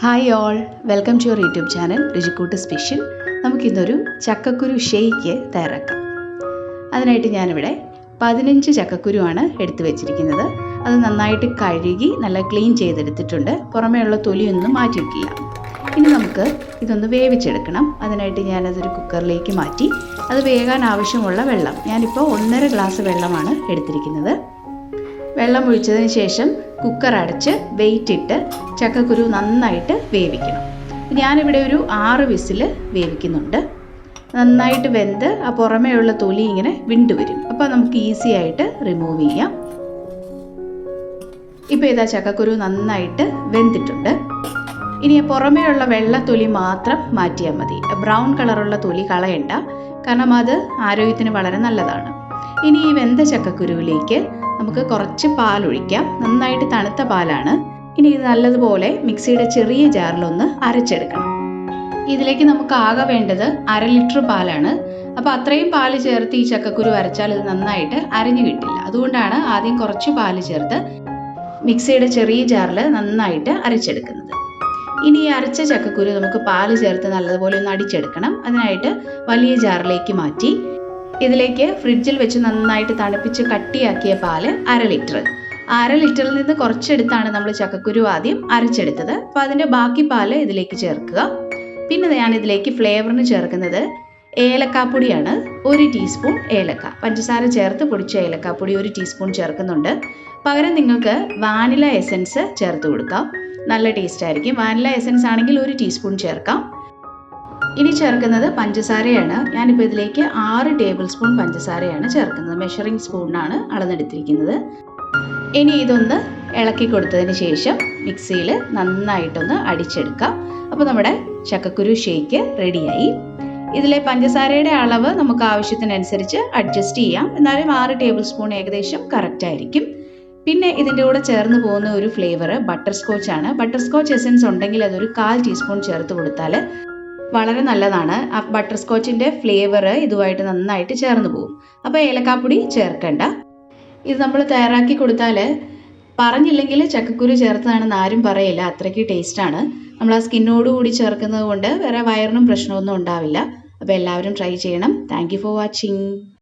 Hi all welcome to your YouTube channel രുചിക്കൂട്ട് special നമുക്കിന്നൊരു ചക്കക്കുരു shake തയ്യാറാക്കാം. അതിനായിട്ട് ഞാനിവിടെ പതിനഞ്ച് ചക്കക്കുരുവാണ് എടുത്തു വെച്ചിരിക്കുന്നത്. അത് നന്നായിട്ട് കഴുകി നല്ല ക്ലീൻ ചെയ്തെടുത്തിട്ടുണ്ട്. പുറമേയുള്ള തൊലിയൊന്നും മാറ്റി വയ്ക്കില്ല ഇനി നമുക്ക് ഇതൊന്ന് വേവിച്ചെടുക്കണം. അതിനായിട്ട് ഞാനതൊരു കുക്കറിലേക്ക് മാറ്റി. അത് വേകാൻ ആവശ്യമുള്ള വെള്ളം. ഞാനിപ്പോൾ ഒന്നര ഗ്ലാസ് വെള്ളമാണ് എടുത്തിരിക്കുന്നത്. വെള്ളം ഒഴിച്ചതിന് ശേഷം കുക്കർ അടച്ച് വെയിറ്റ് ഇട്ട് ചക്കക്കുരു നന്നായിട്ട് വേവിക്കണം. ഞാനിവിടെ ഒരു ആറ് വിസിൽ വേവിക്കുന്നുണ്ട്. നന്നായിട്ട് വെന്ത് ആ പുറമേയുള്ള തൊലി ഇങ്ങനെ വിണ്ടുവരും അപ്പോൾ നമുക്ക് ഈസി ആയിട്ട് റിമൂവ് ചെയ്യാം. ഇപ്പോൾ ഇതാ ചക്കക്കുരു നന്നായിട്ട് വെന്തിട്ടുണ്ട്. ഇനി ഉള്ള വെള്ള തൊലി മാത്രം മാറ്റിയാൽ മതി. ബ്രൗൺ കളറുള്ള തൊലി കളയണ്ട. കാരണം അത് ആരോഗ്യത്തിന് വളരെ നല്ലതാണ്. ഇനി ഈ വെന്ത ചക്കക്കുരുവിലേക്ക് നമുക്ക് കുറച്ച് പാൽ ഒഴിക്കാം. നന്നായിട്ട് തണുത്ത പാലാണ്. ഇനി ഇത് നല്ലതുപോലെ മിക്സിയുടെ ചെറിയ ജാറിലൊന്ന് അരച്ചെടുക്കണം. ഇതിലേക്ക് നമുക്ക് ആകെ വേണ്ടത് അര ലിറ്റർ പാലാണ്. അപ്പോൾ അത്രയും പാൽ ചേർത്ത് ഈ ചക്കക്കുരു അരച്ചാൽ ഇത് നന്നായിട്ട് അരഞ്ഞു കിട്ടില്ല. അതുകൊണ്ടാണ് ആദ്യം കുറച്ച് പാൽ ചേർത്ത് മിക്സിയുടെ ചെറിയ ജാറിൽ നന്നായിട്ട് അരച്ചെടുക്കുന്നത്. ഇനി ഈ അരച്ച ചക്കക്കുരു നമുക്ക് പാൽ ചേർത്ത് നല്ലതുപോലെ ഒന്ന് അടിച്ചെടുക്കണം. അതിനായിട്ട് വലിയ ജാറിലേക്ക് മാറ്റി ഇതിലേക്ക് ഫ്രിഡ്ജിൽ വെച്ച് നന്നായിട്ട് തണുപ്പിച്ച് കട്ടിയാക്കിയ പാൽ അര ലിറ്റർ അര ലിറ്ററിൽ നിന്ന് കുറച്ചെടുത്താണ് നമ്മൾ ചക്കക്കുരു ആദ്യം അരച്ചെടുത്തത്. അപ്പോൾ അതിന്റെ ബാക്കി പാൽ ഇതിലേക്ക് ചേർക്കുക. പിന്നെ ഞാൻ ഇതിലേക്ക് ഫ്ലേവറിന് ചേർക്കുന്നത് ഏലക്കാപ്പൊടിയാണ്. ഒരു ടീസ്പൂൺ ഏലക്ക. പഞ്ചസാര ചേർത്ത് പൊടിച്ച ഏലക്കാപ്പൊടി ഒരു ടീസ്പൂൺ ചേർക്കുന്നുണ്ട്. പകരം നിങ്ങൾക്ക് വാനില എസൻസ് ചേർത്ത് കൊടുക്കാം. നല്ല ടേസ്റ്റ് ആയിരിക്കും. വാനില എസൻസ് ആണെങ്കിൽ ഒരു ടീസ്പൂൺ ചേർക്കാം. ഇനി ചേർക്കുന്നത് പഞ്ചസാരയാണ്. ഞാനിപ്പോൾ ഇതിലേക്ക് ആറ് ടേബിൾ സ്പൂൺ പഞ്ചസാരയാണ് ചേർക്കുന്നത്. മെഷറിംഗ് സ്പൂണിനാണ് അളന്നെടുത്തിരിക്കുന്നത്. ഇനി ഇതൊന്ന് ഇളക്കി കൊടുത്തതിന് ശേഷം മിക്സിയിൽ നന്നായിട്ടൊന്ന് അടിച്ചെടുക്കാം. അപ്പോൾ നമ്മുടെ ചക്കക്കുരു ഷേക്ക് റെഡിയായി ഇതിലെ പഞ്ചസാരയുടെ അളവ് നമുക്ക് ആവശ്യത്തിനനുസരിച്ച് അഡ്ജസ്റ്റ് ചെയ്യാം. എന്നാലും ആറ് ടേബിൾ സ്പൂൺ ഏകദേശം കറക്റ്റ് ആയിരിക്കും. പിന്നെ ഇതിന്റെ കൂടെ ചേർന്ന് പോകുന്ന ഒരു ഫ്ലേവർ ബട്ടർ സ്കോച്ച് ആണ്. ബട്ടർ സ്കോച്ച് എസൻസ് ഉണ്ടെങ്കിൽ അതൊരു കാൽ ടീസ്പൂൺ ചേർത്ത് കൊടുത്താൽ വളരെ നല്ലതാണ്. ആ ബട്ടർ സ്കോച്ചിന്റെ ഫ്ലേവർ ഇതുമായിട്ട് നന്നായിട്ട് ചേർന്ന് പോകും. അപ്പോൾ ഏലക്കാപ്പൊടി ചേർക്കണ്ട. ഇത് നമ്മൾ തയ്യാറാക്കി കൊടുത്താൽ പറഞ്ഞില്ലെങ്കിൽ ചക്കക്കുരു ചേർത്തതാണെന്ന് ആരും പറയില്ല. അത്രയ്ക്ക് ടേസ്റ്റാണ് നമ്മൾ ആ സ്കിന്നോട് കൂടി ചേർക്കുന്നത് കൊണ്ട് വേറെ വയറിനും പ്രശ്നമൊന്നും ഉണ്ടാവില്ല. അപ്പോൾ എല്ലാവരും ട്രൈ ചെയ്യണം. Thank for watching